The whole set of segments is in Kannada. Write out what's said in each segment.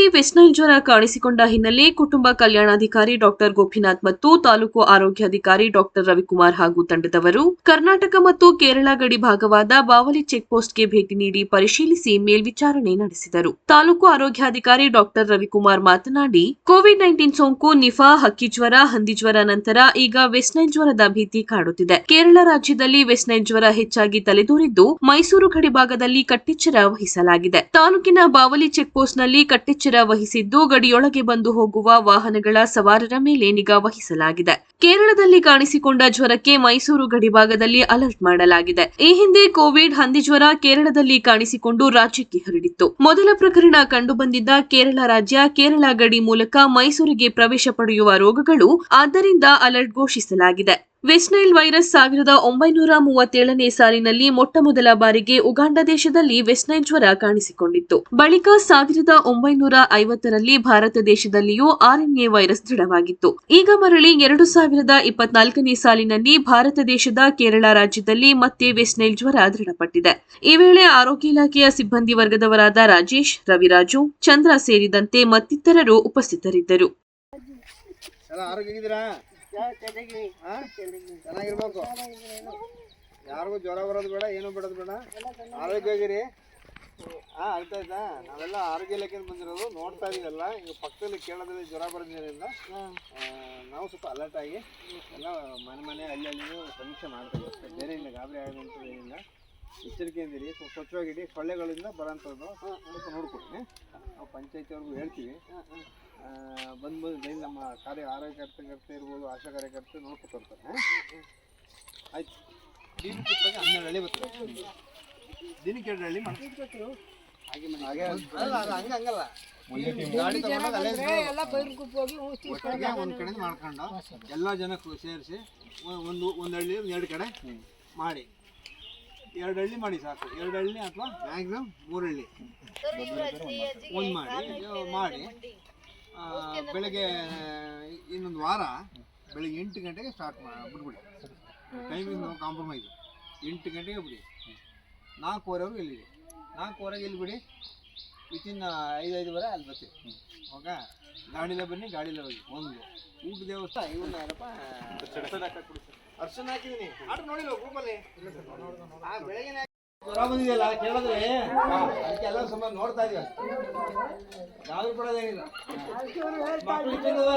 ಜಿಲ್ಲೆಯಲ್ಲಿ ವೆಸ್ಟ್ನೈಲ್ ಜ್ವರ ಕಾಣಿಸಿಕೊಂಡ ಹಿನ್ನೆಲೆ ಕುಟುಂಬ ಕಲ್ಯಾಣಾಧಿಕಾರಿ ಡಾಕ್ಟರ್ ಗೋಪಿನಾಥ್ ಮತ್ತು ತಾಲೂಕು ಆರೋಗ್ಯಾಧಿಕಾರಿ ಡಾಕ್ಟರ್ ರವಿಕುಮಾರ್ ಹಾಗೂ ತಂಡದವರು ಕರ್ನಾಟಕ ಮತ್ತು ಕೇರಳ ಗಡಿ ಭಾಗವಾದ ಬಾವಲಿ ಚೆಕ್ ಪೋಸ್ಟ್ಗೆ ಭೇಟಿ ನೀಡಿ ಪರಿಶೀಲಿಸಿ ಮೇಲ್ವಿಚಾರಣೆ ನಡೆಸಿದರು. ತಾಲೂಕು ಆರೋಗ್ಯಾಧಿಕಾರಿ ಡಾಕ್ಟರ್ ರವಿಕುಮಾರ್ ಮಾತನಾಡಿ, ಕೋವಿಡ್ ನೈನ್ಟೀನ್ ಸೋಂಕು, ನಿಫಾ, ಹಕ್ಕಿ ಜ್ವರ, ಹಂದಿ ಜ್ವರ ನಂತರ ಈಗ ವೆಸ್ಟ್ನೈಲ್ ಜ್ವರದ ಭೀತಿ ಕಾಡುತ್ತಿದೆ. ಕೇರಳ ರಾಜ್ಯದಲ್ಲಿ ವೆಸ್ಟ್ನೈಲ್ ಜ್ವರ ಹೆಚ್ಚಾಗಿ ತಲೆದೋರಿದ್ದು ಮೈಸೂರು ಗಡಿ ಭಾಗದಲ್ಲಿ ಕಟ್ಟೆಚ್ಚರ ವಹಿಸಲಾಗಿದೆ. ತಾಲೂಕಿನ ಬಾವಲಿ ಚೆಕ್ ಪೋಸ್ಟ್ನಲ್ಲಿ ಕಟ್ಟೆಚ್ಚರ ವಹಿಸಿದ್ದು ಗಡಿಯೊಳಗೆ ಬಂದು ಹೋಗುವ ವಾಹನಗಳ ಸವಾರರ ಮೇಲೆ ನಿಗಾ ವಹಿಸಲಾಗಿದೆ. ಕೇರಳದಲ್ಲಿ ಕಾಣಿಸಿಕೊಂಡ ಜ್ವರಕ್ಕೆ ಮೈಸೂರು ಗಡಿಭಾಗದಲ್ಲಿ ಅಲರ್ಟ್ ಮಾಡಲಾಗಿದೆ. ಈ ಹಿಂದೆ ಕೋವಿಡ್ ಹಂದಿ ಜ್ವರ ಕೇರಳದಲ್ಲಿ ಕಾಣಿಸಿಕೊಂಡು ರಾಜ್ಯಕ್ಕೆ ಹರಡಿತ್ತು. ಮೊದಲ ಪ್ರಕರಣ ಕಂಡುಬಂದಿದ್ದ ಕೇರಳ ರಾಜ್ಯ ಕೇರಳ ಗಡಿ ಮೂಲಕ ಮೈಸೂರಿಗೆ ಪ್ರವೇಶ ಪಡೆಯುವ ರೋಗಗಳು ಆದ್ದರಿಂದ ಅಲರ್ಟ್ ಘೋಷಿಸಲಾಗಿದೆ. ವೆಸ್ಟ್ನೈಲ್ ವೈರಸ್ ಸಾವಿರದ ಒಂಬೈನೂರ ಮೂವತ್ತೇಳನೇ ಸಾಲಿನಲ್ಲಿ ಮೊಟ್ಟಮೊದಲ ಬಾರಿಗೆ ಉಗಾಂಡ ದೇಶದಲ್ಲಿ ವೆಸ್ಟ್ನೈಲ್ ಜ್ವರ ಕಾಣಿಸಿಕೊಂಡಿತ್ತು. ಬಳಿಕ ಸಾವಿರದ ಒಂಬೈನೂರ ಐವತ್ತರಲ್ಲಿ ಭಾರತ ದೇಶದಲ್ಲಿಯೂ ಆರ್ಎನ್ಎ ವೈರಸ್ ದೃಢವಾಗಿತ್ತು. ಈಗ ಮರಳಿ ಎರಡು ಸಾವಿರದ ಇಪ್ಪತ್ನಾಲ್ಕನೇ ಸಾಲಿನಲ್ಲಿ ಭಾರತ ದೇಶದ ಕೇರಳ ರಾಜ್ಯದಲ್ಲಿ ಮತ್ತೆ ವೆಸ್ನೈಲ್ ಜ್ವರ ದೃಢಪಟ್ಟಿದೆ. ಈ ವೇಳೆ ಆರೋಗ್ಯ ಇಲಾಖೆಯ ಸಿಬ್ಬಂದಿ ವರ್ಗದವರಾದ ರಾಜೇಶ್ ರವಿರಾಜು ಚಂದ್ರ ಸೇರಿದಂತೆ ಮತ್ತಿತರರು ಉಪಸ್ಥಿತರಿದ್ದರು. ಯಾರಿಗೂ ಜ್ವರ ಬರೋದು ಬೇಡ ಏನು ಬಿಡೋದು ಬೇಡ. ಆರೋಗ್ಯವಾಗಿರಿ. ಹಾ ಆಗ್ತಾ ಆಯ್ತಾ? ನಾವೆಲ್ಲ ಆರೋಗ್ಯ ಇಲಾಖೆಯಿಂದ ಬಂದಿರೋದು ನೋಡ್ತಾ ಇದೀವಲ್ಲ ಈಗ ಪಕ್ಕದಲ್ಲಿ ಕೇರಳದಲ್ಲಿ ಜ್ವರ ಬರೋದ್ರಿಂದ ನಾವು ಸ್ವಲ್ಪ ಅಲರ್ಟ್ ಆಗಿ ಎಲ್ಲ ಮನೆ ಮನೆ ಅಲ್ಲಿ ಹಳ್ಳಿನೂ ಸಮೀಕ್ಷೆ ಮಾಡ್ತೀವಿ. ಅಷ್ಟೇ ಬೇರೆ ಇಲ್ಲ ಗಾಬರಿ ಆಗೋದಂತ ಏನಿಲ್ಲ. ಎಚ್ಚರಿಕೆಯಿಂದಿರಿ ಸ್ವಲ್ಪ ಸ್ವಚ್ಛವಾಗಿಡಿ ಸೊಳ್ಳೆಗಳಿಂದ ಬರೋಂಥದ್ದು ಸ್ವಲ್ಪ ನೋಡ್ಕೊಡ್ತೀನಿ ನಾವು ಪಂಚಾಯತಿಯವ್ರಿಗೂ ಹೇಳ್ತೀವಿ. ಬಂದು ಬಂದು ಡೈಲಿ ನಮ್ಮ ಕಾರ್ಯ ಆರೋಗ್ಯ ಆರೋಗ್ಯಕರ್ತಕರ್ತೆ ಇರ್ಬೋದು ಆಶಾ ಕಾರ್ಯಕರ್ತೆ ನೋಡ್ಕೊತಾರೆ ಆಯ್ತು. ಕೊಟ್ಟಾಗ ಹನ್ನೆರಡು ಹಳ್ಳಿ ಬರ್ತದೆ. ದಿನಕ್ಕೆ ಎರಡು ಹಳ್ಳಿ ಒಂದು ಕಡೆ ಮಾಡ್ಕೊಂಡು ಎಲ್ಲ ಜನ ಸೇರಿಸಿ ಒಂದು ಒಂದು ಹಳ್ಳಿ ಒಂದು ಎರಡು ಕಡೆ ಮಾಡಿ. ಎರಡು ಹಳ್ಳಿ ಮಾಡಿ ಸಾಕು. ಎರಡು ಹಳ್ಳಿ ಅಥವಾ ಮ್ಯಾಕ್ಸಿಮಮ್ ಮೂರು ಹಳ್ಳಿ. ಒಂದು ಮಾಡಿ. ಮಾಡಿ. ಬೆಳಗ್ಗೆ ಇನ್ನೊಂದು ವಾರ ಬೆಳಗ್ಗೆ ಎಂಟು ಗಂಟೆಗೆ ಸ್ಟಾರ್ಟ್ ಮಾಡಿ ಬಿಟ್ಬಿಡಿ. ಟೈಮಿಂಗ್ ಕಾಂಪ್ರಮೈಸ್ ಎಂಟು ಗಂಟೆಗೆ ಬಿಡಿ. ನಾಲ್ಕೂವರೆವರೆಗೂ ಇಲ್ಲಿ ನಾಲ್ಕೂವರೆಗೆ ಇಲ್ಲಿ ಬಿಡಿ. ವಿತಿನ್ ಐದು ಐದುವರೆ ಅಲ್ಲಿ ಬರ್ತೀವಿ. ಓಕೆ ಗಾಡಿಲೇ ಬನ್ನಿ ಗಾಡಿಲೇ ಹೋಗಿ. ಒಂದು. ಊಟ ದೇವಸ್ಥಾನ ಇವನ್ನ ಯಾರಪ್ಪ ಅರ್ಶನ ಹಾಕಿದೀನಿ. ಆಟ ನೋಡಿಲ್ಲ ಗ್ರೂಪಲ್ಲಿ. ಆ ಬೆಳಗ್ಗೆ ಜ್ವರ ಬಂದಿದೆಯಲ್ಲ ಕೇಳಿದ್ರೆ? ಅದಕ್ಕೆಲ್ಲ ಸುಮಾರು ನೋಡ್ತಾ ಇದೀವಿ ಯಾವ್ದು ಕೂಡ ಮಕ್ಕಳು ಇಟ್ಟಿದ್ದಾವೆ.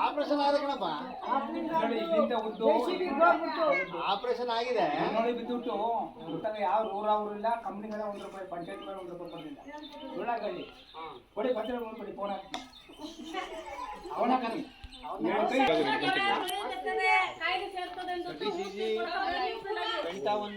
ಆಪರೇಷನ್ ಆಗಿದೆ ಕಣಪ್ಪ. ಆಪರೇಷನ್ ಆಗಿದೆ. ನೋಡಿ ಬಿದ್ದುಬಿಟ್ಟು. ಗೊತ್ತಾಗ ಯಾವ ಊರ ಇಲ್ಲ ಕಂಪ್ನಿಗಳ ಒಂದು ರೂಪಾಯಿ ಪಂಚಾಯತ್ ಮೇಲೆ ಒಂದು ರೂಪಾಯಿ ಕೊಡಲಿಲ್ಲ ಸುಳ್ಳಾಗಲ್ಲಿ ಕೊಡಿ ಪಂಚಾಯತ್ ಕೊಡಿ ಫೋನ್ ಹಾಕ್ತೀನಿ. ಅವನ ಕರಿ.